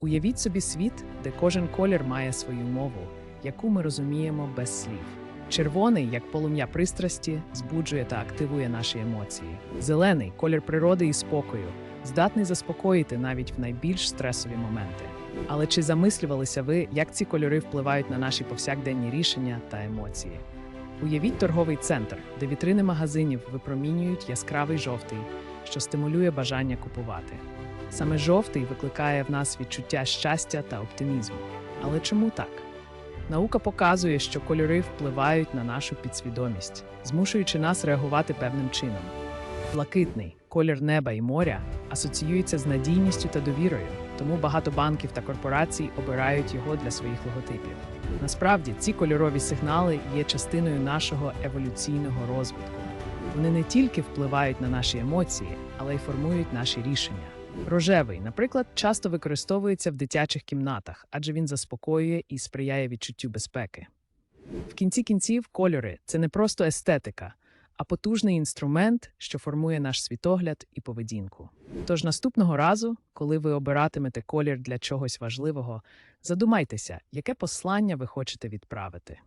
Уявіть собі світ, де кожен колір має свою мову, яку ми розуміємо без слів. Червоний, як полум'я пристрасті, збуджує та активує наші емоції. Зелений колір природи і спокою, здатний заспокоїти навіть в найбільш стресові моменти. Але чи замислювалися ви, як ці кольори впливають на наші повсякденні рішення та емоції? Уявіть торговий центр, де вітрини магазинів випромінюють яскравий жовтий, що стимулює бажання купувати. Саме жовтий викликає в нас відчуття щастя та оптимізму. Але чому так? Наука показує, що кольори впливають на нашу підсвідомість, змушуючи нас реагувати певним чином. Блакитний колір неба і моря асоціюється з надійністю та довірою, тому багато банків та корпорацій обирають його для своїх логотипів. Насправді, ці кольорові сигнали є частиною нашого еволюційного розвитку. Вони не тільки впливають на наші емоції, але й формують наші рішення. Рожевий, наприклад, часто використовується в дитячих кімнатах, адже він заспокоює і сприяє відчуттю безпеки. В кінці кінців кольори це не просто естетика, а потужний інструмент, що формує наш світогляд і поведінку. Тож наступного разу, коли ви обиратимете колір для чогось важливого, задумайтеся, яке послання ви хочете відправити.